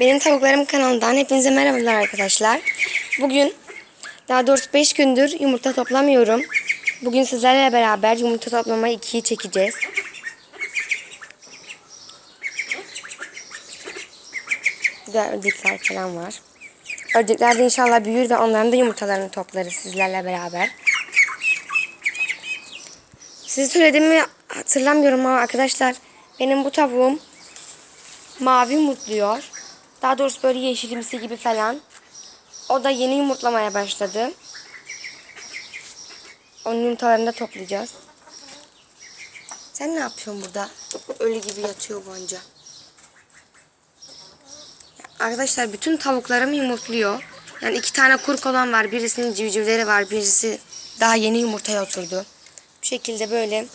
Benim Tavuklarım kanalından hepinize merhabalar arkadaşlar. Bugün daha doğrusu 5 gündür yumurta toplamıyorum. Bugün sizlerle beraber yumurta toplama 2'yi çekeceğiz. Güzel ördekler falan var. Ördekler de inşallah büyür ve onların da yumurtalarını toplarız sizlerle beraber. Size söylediğimi hatırlamıyorum ama arkadaşlar benim bu tavuğum mavi yumurtluyor. Daha doğrusu böyle yeşilimsi gibi falan. O da yeni yumurtlamaya başladı. Onun yumurtalarını da toplayacağız. Sen ne yapıyorsun burada? Ölü gibi yatıyor bu anca. Arkadaşlar bütün tavuklarım yumurtluyor. Yani iki tane kurk olan var. Birisinin civcivleri var. Birisi daha yeni yumurtaya oturdu. Bu şekilde böyle.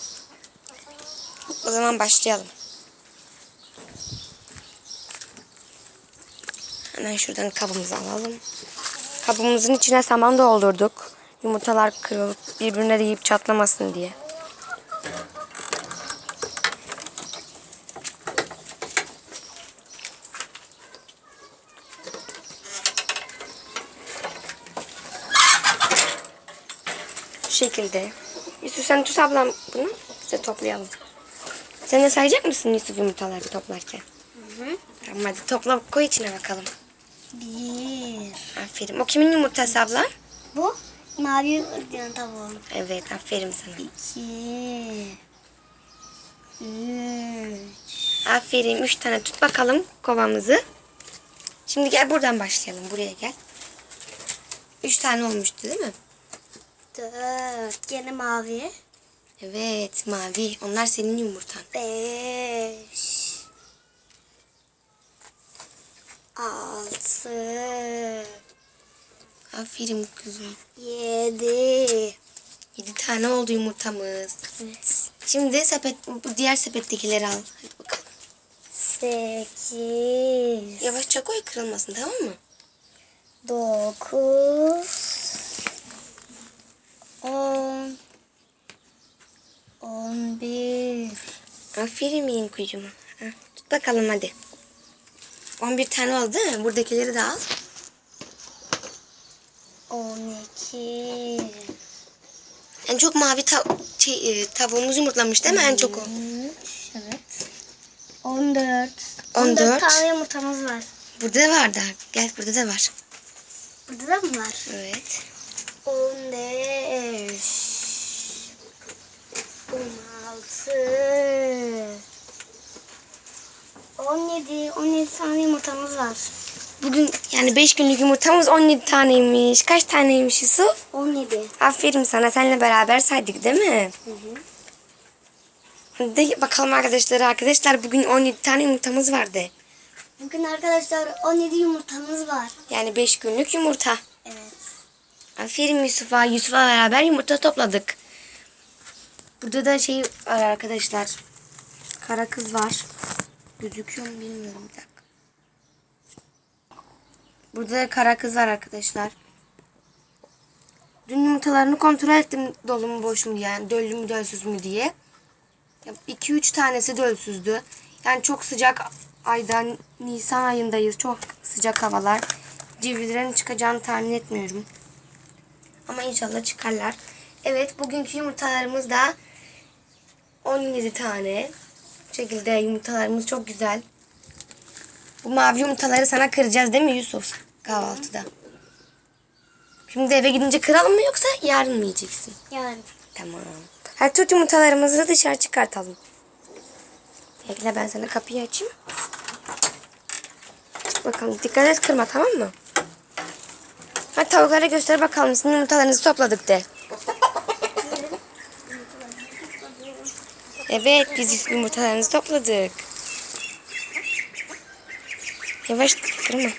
O zaman başlayalım. Hemen şuradan kabımızı alalım. Kabımızın içine saman doldurduk. Yumurtalar kırılıp birbirine değip çatlamasın diye. Şu şekilde. Yusuf sen tut ablam bunu. Biz de toplayalım. Sen de sayacak mısın Yusuf yumurtaları toplarken? Tamam hadi topla koy içine bakalım. Bir. Aferin. O kimin yumurtası abla? Bu mavi ırkların tavuğum. Evet aferin sana. İki. Üç. Aferin. Üç tane tut bakalım kovamızı. Şimdi gel buradan başlayalım. Buraya gel. Üç tane olmuştu değil mi? Dört. Gene mavi. Evet mavi. Onlar senin yumurtan. Beş. Altı. Aferin kızım. Yedi. Yedi tane oldu yumurtamız. Evet. Şimdi sepet, diğer sepettekileri al. Hadi bakalım. Sekiz. Yavaşça koy kırılmasın tamam mı? Dokuz. On. On bir. Aferin benim kuyucuma. Ha, Tut bakalım hadi. 11 tane oldu değil mi? Buradakileri de al. On iki. En çok mavi tav- şey, e, tavuğumuz yumurtlamış değil mi? En çok o. Evet. On dört. On dört. tane yumurtamız var. Burada var da. Gel burada da var. Burada da mı var? Evet. On beş. On altı. On yedi. On yedi tane yumurtamız var. Bugün yani 5 günlük yumurtamız 17 taneymiş. Kaç taneymiş Yusuf? On yedi. Aferin sana. Seninle beraber saydık değil mi? Hı hı. Hadi bakalım arkadaşlar. Arkadaşlar bugün 17 tane yumurtamız vardı. Bugün arkadaşlar on yedi yumurtamız var. Yani 5 günlük yumurta. Evet. Aferin Yusuf'a. Yusuf'la beraber yumurta topladık. Burada da şey var arkadaşlar. Kara kız var. Gözüküyor mu bilmiyorum bir dakika. Burada da kara kız var arkadaşlar. Dün yumurtalarını kontrol ettim dolu mu boş mu. Yani döllü mü dölsüz mü diye. 2-3 tanesi dölsüzdü. Yani çok sıcak ayda Nisan ayındayız. Çok sıcak havalar. Civcivlerin çıkacağını tahmin etmiyorum. Ama inşallah çıkarlar. Evet bugünkü yumurtalarımız da 17 tane. Bu şekilde yumurtalarımız çok güzel. Bu mavi yumurtaları sana kıracağız değil mi Yusuf? Kahvaltıda. Şimdi eve gidince kıralım mı yoksa yarın mı yiyeceksin? Yani. Tamam. Hadi tut yumurtalarımızı dışarı çıkartalım. Bekle ben sana kapıyı açayım. Çık bakalım. Dikkat et kırma tamam mı? Hadi tavuklara göster bakalım. Sizin yumurtalarınızı topladık de. Evet biz yumurtalarınızı topladık. Yavaş kırma.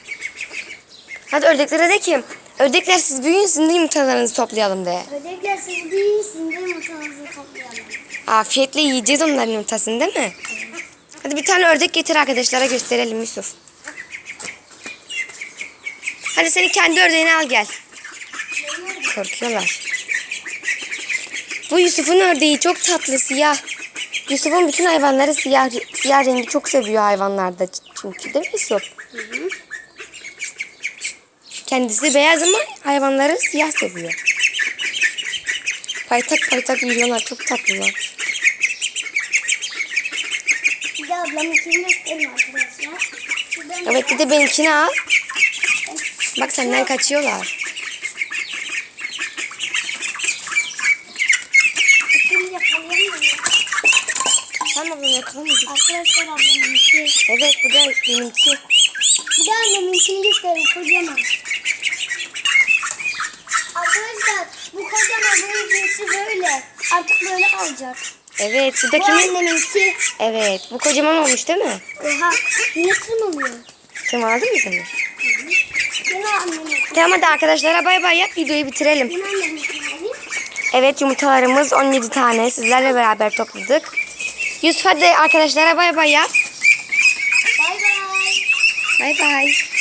Hadi ördeklere de ki. Ördekler siz büyüyün sizin de yumurtalarınızı toplayalım de. Ödekler siz büyüyün sizin de yumurtanızı toplayalım. Afiyetle yiyeceğiz onların yumurtasını değil mi? Hadi bir tane ördek getir arkadaşlara gösterelim Yusuf. Hadi senin kendi ördeğini al gel. Korkuyorlar. Bu Yusuf'un ördeği çok tatlı siyah. Yusuf'un bütün hayvanları siyah, siyah rengi çok seviyor hayvanlarda çünkü değil mi Yusuf? Hı hı. Kendisi beyaz ama hayvanları siyah seviyor. Paytak paytak yürüyorlar. Çok tatlılar. Bir de ablamınkini arkadaşlar. Evet bir de benimkini al. Bak senden kaçıyorlar. Şimdi yakalayamıyorum. Sen ablamı yakalamadın. Arkadaşlar ablamınki. Evet bu da benimki. Bir de anneminkini gösterelim kocaman. Arkadaşlar bu kocaman bunun cinsi böyle. Artık böyle kalacak. Evet bu da Bu kimin? anneminki. Evet bu kocaman olmuş değil mi? Oha. Niye tırmalıyor? Kim aldı mı seni? Yine. Tamam hadi arkadaşlara bay bay yap videoyu bitirelim. Yine anneminki. Evet yumurtalarımız 17 tane sizlerle beraber topladık. Yusuf hadi arkadaşlara bay bay yap. Bay bay. Bay bay.